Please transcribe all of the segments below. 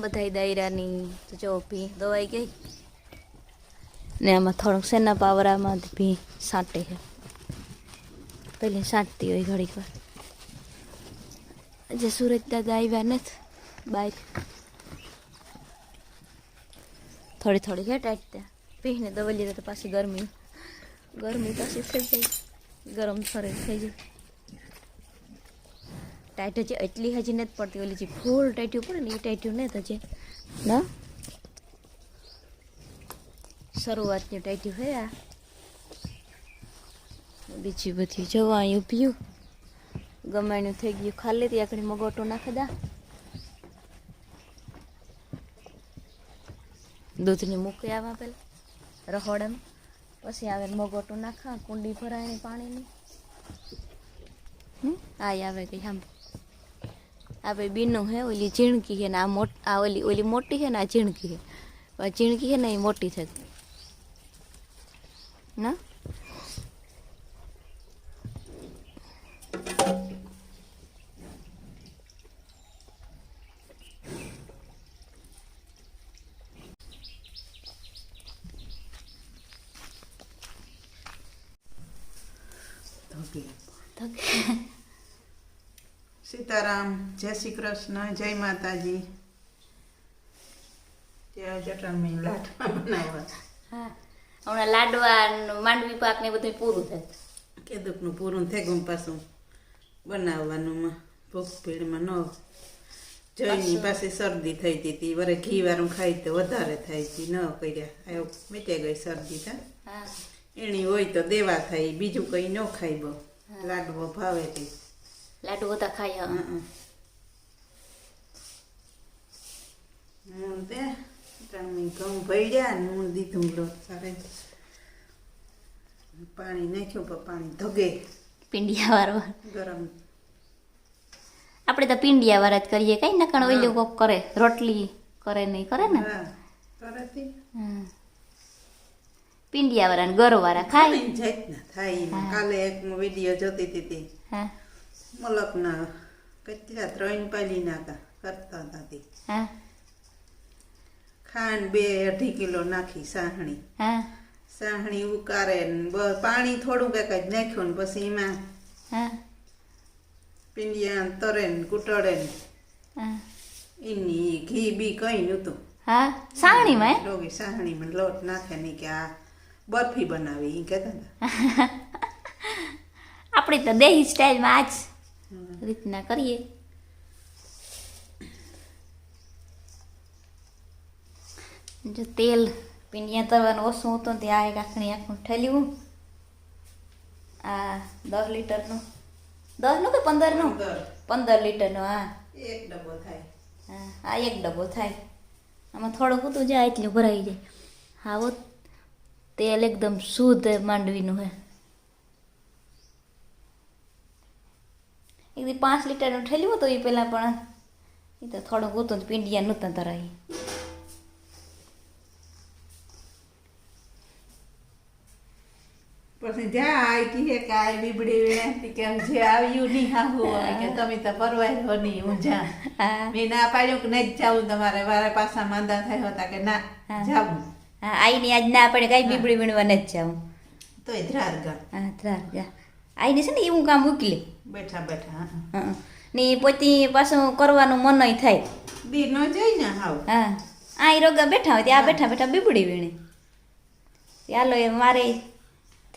બધા દાયરાની તો દવાઈ ગઈ. ને આમાં થોડુંક સેના પાવરામાં ભી સાંટે છે. પહેલી સાંટતી હોય ઘડીક વાર. આજે સુરજ દાદા આવ્યા નથી બાઈક થોડી થોડી ઘેટ ત્યાં પીને દવા લીધા તો પાછી ગરમી ગરમી પાછી થઈ જાય. ગરમ શરીર થઈ જાય. ટાઈટ હજી એટલી હજી નથી પડતી. ઓલી જે ફૂલ ટાઈટ્યું પડે ને એ ટાઈટ્યું નથી હજી. ના? શરૂઆતની ટાઈટ્યું હે આ. બીજી બધી જવા અહીં પીયું ગમાણ્યું થઈ ગયું. ખાલી ત્યાં આગળ મગોટો નાખી દા. દૂધને મૂકી આવા પેલા. રહોડામાં. પછી આવે મગોટો નાખા. કુંડી ભરાય પાણીની. હમ? આ આવે કઈ આમ આપણે બીનું હે ઓલી ઝીણકી છે ને આ મોટ આ ઓલી ઓલી મોટી છે ને આ ઝીણકી છે આ ઝીણકી છે ને એ મોટી છે. ના? થકે સીતારામ જય શ્રી કૃષ્ણ જય માતાજી. ત્યાં જટણમી લાડવા બનાવ્યા હા. હમણાં લાડવા માંડવી પાક ને બધું પૂરું થાય. કેદુકનું પૂરું થઈ ગયું પાછું બનાવવાનું ભૂખ પીડમાં ન જોઈની પાસે શરદી થઈ હતી. તી વરે ઘી વાળું ખાઈ તો વધારે થાય હતી ન કર્યા. આયો મીટે ગઈ શરદી તા એની હોય તો દેવા થાય બીજું કઈ ન ખાઈ બહુ. લાડવો ભાવે તે. લાડુ બધા ખાય હા હું તે ત્રણ ઘઉં ભર્યા ને દીધું લોટ સારે પાણી નાખ્યું પણ પાણી ધગે. પિંડિયા વાળવા ગરમ. આપણે તો પિંડિયા વાળા જ કરીએ. કઈ ના નકણ ઓલું કોક કરે. રોટલી કરે નહીં કરે ને. પિંડિયા વાળા ને ગર વાળા ખાય ના થાય. કાલે એક વીડિયો જોતી હતી. હા. મલકના કેટલા ત્રણ પાલીના હતા કરતા હતા હા ખાંડ બે અઢી કિલો નાખી સાહણી હા સાહણી ઉકારે પાણી થોડું કંઈક જ નાખ્યું ને પછી એમાં હા પિંડિયા તરે ને ને એની ઘી બી કઈ નહોતું હા સાવણીમાં હે? લોગી સાહણીમાં લોટ નાખે ને કે આ બરફી બનાવી એ કહેતા હતા આપણે તો દેહી સ્ટાઇલમાં માં જ રીતના કરીએ. જો તેલ પીંડિયા તરવાનું ઓછું હતું ત્યાં એક આખણી આખું ઠેલ્યું. આ દસ લીટરનું. દસનું કે પંદરનું? પંદર. લીટરનું હા. એક ડબ્બો થાય. હા આ એક ડબ્બો થાય. આમાં થોડુંક હતું જાય એટલું ભરાઈ જાય. હાવો તેલ એકદમ શુદ્ધ માંડવીનું હે. એક દી પાંચ લીટરનું ઠેલ્યું હતું એ પહેલાં પણ. એ તો થોડુંક હતું પીંડિયા નહોતા તરાઈ. પછી જ્યાં કહે કે આ બીબડી વિનંતી કે જે આવ્યું નહીં હવે કે તમે તો પરવાય હો નહીં હું. જા મેં ના પાડ્યું કે નહીં જાવું તમારે વારે પાછા માંદા થયા હતા કે ના હા. જાવું હા આઈને આજ ના પડે કાંઈ બીબડી વીણવા નથી જાવું તોય ધ્રાર ગા હા ત્રાર જા આઈને છે ને એવું કામ મૂકી લે બેઠા બેઠા હા. ને પોતે પાછું કરવાનું મન થાય. દી ન જઈ ને હાવ. હા. આ ઈ રોગા બેઠા હોય ત્યાં બેઠા બેઠા બીબડી વીણે. ચાલો એ મારે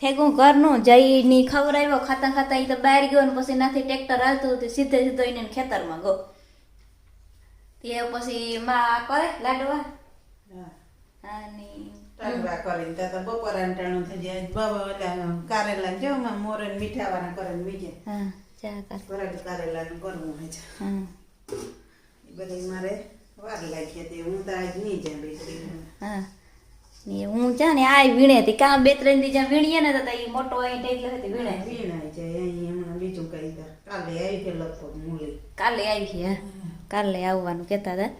થેગું ઘરનું જઈની આવ્યો ખાતા ખાતા એ તો બહાર ગયો ને પછી નાથી ટ્રેક્ટર હાલતું હતું સીધે સીધો એને ખેતરમાં ગયો. તે પછી માં કરે લાડવા? હા. અને લાડવા કરીને તો બપોરાનું ટાણું થઈ જાય. બાબા કારેલા જો મોરે મીઠા વાળા કરે બીજે હા કારેલા નું કરવું હોય છે. એ બધી મારે વાર લાગી હતી. હું તો આજ નહીં જાય બેસી હા. હું છે ને આ વીણે હતી. કાં બે ત્રણ દી જ્યાં વીણીએ ને તો એ મોટો અહીં ટેકલો હતી વીણે વીણાય. જાય અહીં હમણાં બીજું કઈ કાલે આવી છે લગભગ મૂલી. કાલે આવી છે કાલે આવવાનું કહેતા હતા.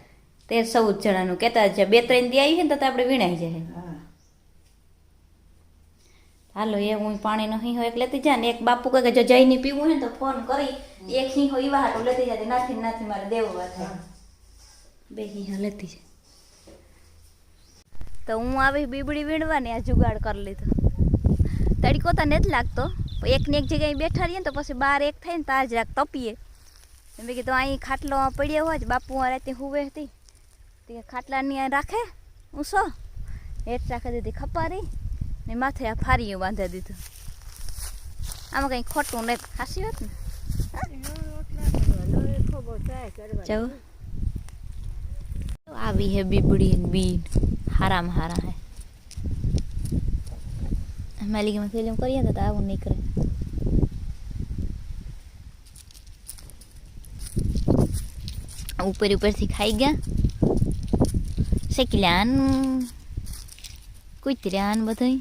તેર ચૌદ જણાનું કહેતા છે બે ત્રણ દી આવી છે ને તો તો આપણે વીણાઈ જાય. હાલો, એ હું પાણીનો હોય એટલે લેતી જા ને એક બાપુ કહે કે જો જઈને પીવું હોય ને તો ફોન કરી. એક હીહો ઈવા હાટું લેતી જાય, નાથી નાથી મારે દેવું થાય બે અહીંયા લેતી જાય. તો હું આવી બીબડી વીણવાની, આ જુગાડ કરી લીધો. તડકો તો નથી લાગતો એકને એક જગ્યાએ બેઠા રહીએ ને તો પછી બાર એક થાય ને તાર જરાક તપીએ. મેં કીધું અહીં ખાટલો પડ્યો હોય જ, બાપુ રાતે હુવે હતી. તે ખાટલાની રાખે, ઊંસો. હેઠ રાખે દીધી ખપારી. ને માથે આ ફારીયું બાંધી દીધું આમાં કંઈ ખોટું નહીં ખાસી વાત ને આવી હે બીબડી બીન હારામાં હારા હે માલિકમાં ફિલ્મ કરીએ તો આવું નીકળે ઉપર ઉપરથી ખાઈ ગયા શેકલ્યાન આન બધું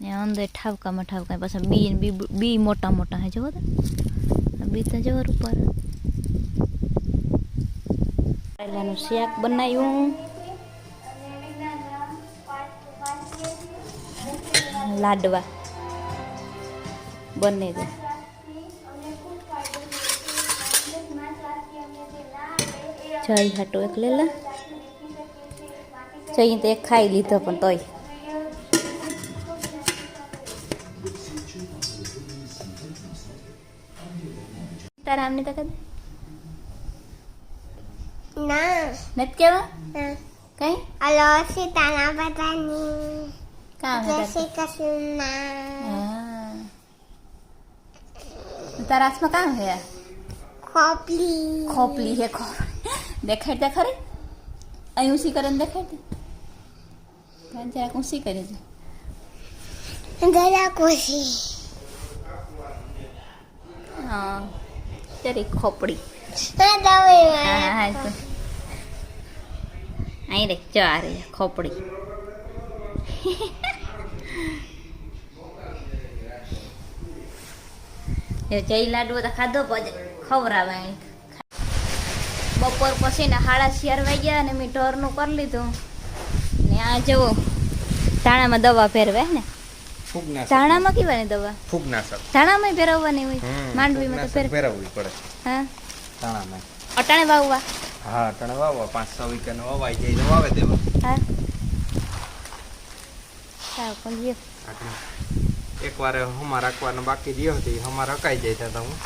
ને અંદર ઠાવકામાં ઠાવકા પાછા બી બી મોટા મોટા હે જોવો તો બી તો જવર ઉપર. કરેલાનું શાક બનાવ્યું લાડવા. બને છે. જઈ હાટો એક લેલા જઈ તો એક ખાઈ લીધો પણ તોય. તારા આમની તક ના નથી કેવા ના કઈ હલો સીતાના બધાની કામ જય હે શ્રી કૃષ્ણ હા તારા હાથમાં કામ હે આ? ખોપલી ખોપલી હે ખોપલી દેખાડ દે ખરી અહીં ઊંસી કરે ને દેખાડ દે ત્યાં જરાક ઊંસી કરી દે જરા ખુશી હા જરી ખોપડી. અહીં રે, જો આ રે, ખોપડી. જઈ લાડવો તો ખાધો પછી ખવરાવે. બપોર પછી ને હાડા શિયાર વાગ્યા અને મેં ઢોરનું કરી લીધું. ને આ જવું ધાણામાં દવા પહેરવે ને? ફૂગનાશક. ધાણામાં કેવાની દવા? ફૂગનાશક. ધાણામાં ફેરવવાની હોય? માંડવીમાં તો ફેરવવી પડે. હા? દાણામાં અટાણે વાવવા? હા ટણ વાવવા. પાંચ છ વીઘાનો વવાઈ જાય તો વાવે દેવા હા? સાવ એકવાર હમા રાખવાનો બાકી રહ્યો હતી હમા રકાઈ જાય ત્યાં હું.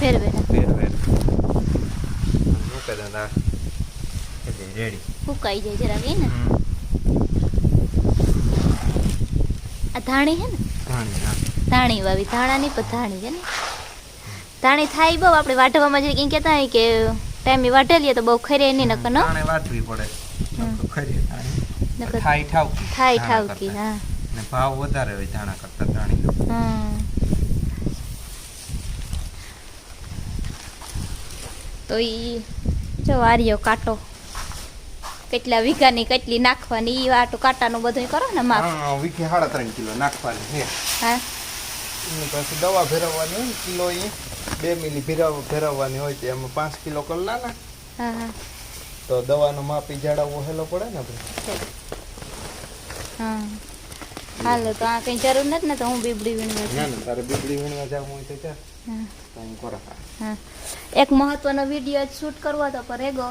ફેરવે ફેર ફેર મૂકે દઉં રેડી ફૂકાઈ જાય જરાક એ ને? આ ધાણી હે ને? ધાણી વાવી ધાણા નહીં પણ ધાણી છે ને? ધાણી થાય બહુ આપણે વાઢવામાં જઈએ કંઈ કહેતા હોય કે ટાઈમે વાઢેલીએ તો બહુ ખરે નહીં નકર ન? ધાણે વાટવી પડે. થાય ઠાવકી. થાય ઠાવકી હા. ને ભાવ વધારે હોય ધાણા કરતા ધાણી હા તો ઈ જો આર્યો કાંટો. કેટલા વીઘાની કેટલી નાખવાની ઈ વાટું કાંટાનું બધું કરો ને માપ. હા વીઘે સાડા ત્રણ કિલો નાખવાની છે હા. એની પાસે દવા ભેરવવાની હોય ને કિલો એ બે મિલી ભેરવ ભેરવવાની હોય તો એમાં પાંચ કિલો કરલા ના હા હા. તો દવાનો માપી જાળવવો હેલો પડે ને આપણે? હા. હાલો તો આ કઈ જરૂર નથી ને તો હું બીબડી વીણવા ના જાઉં. ના તારે બીબડી વીણવા જવું હોય તો ચાલ તો હું કરો. હા. એક મહત્વનો વીડિયો શૂટ કરવો હતો પર રેગો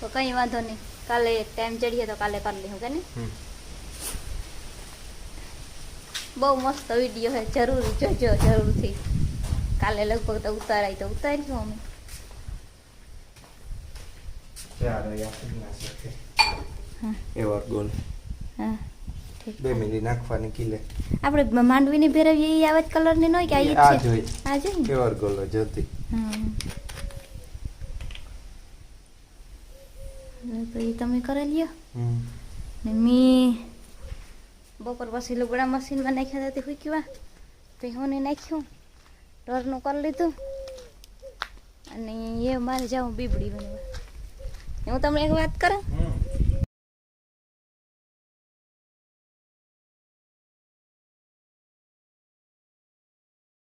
તો કંઈ વાંધો નહીં. કાલે ટાઈમ ચડીએ તો કાલે કરી લઈશું કે નહીં? બહુ મસ્ત વીડિયો છે જરૂર જોજો જરૂરથી. કાલે લગભગ તો ઉતારાય તો ઉતારીશું અમે. છે. હા. ની ગોલ. હા ઠીક. બે મિલી નાખવાની કિલે. આપણે માંડવીની ભેરવીએ એ આવા જ કલરની ન હોય કે આ છે? જોઈ આ જોઈ એવર ગોલ જોતી હા હવે તો એ તમે કરી લ્યો. ને મી બપોર પછી લુગડા મશીનમાં નાખ્યા હતા તે ફૂક્યા પછી હું નાખ્યું. ઢોરનું કરી લીધું. અને એ મારે જાઉં બીબડી બનવા. હું તમને એક વાત કરું.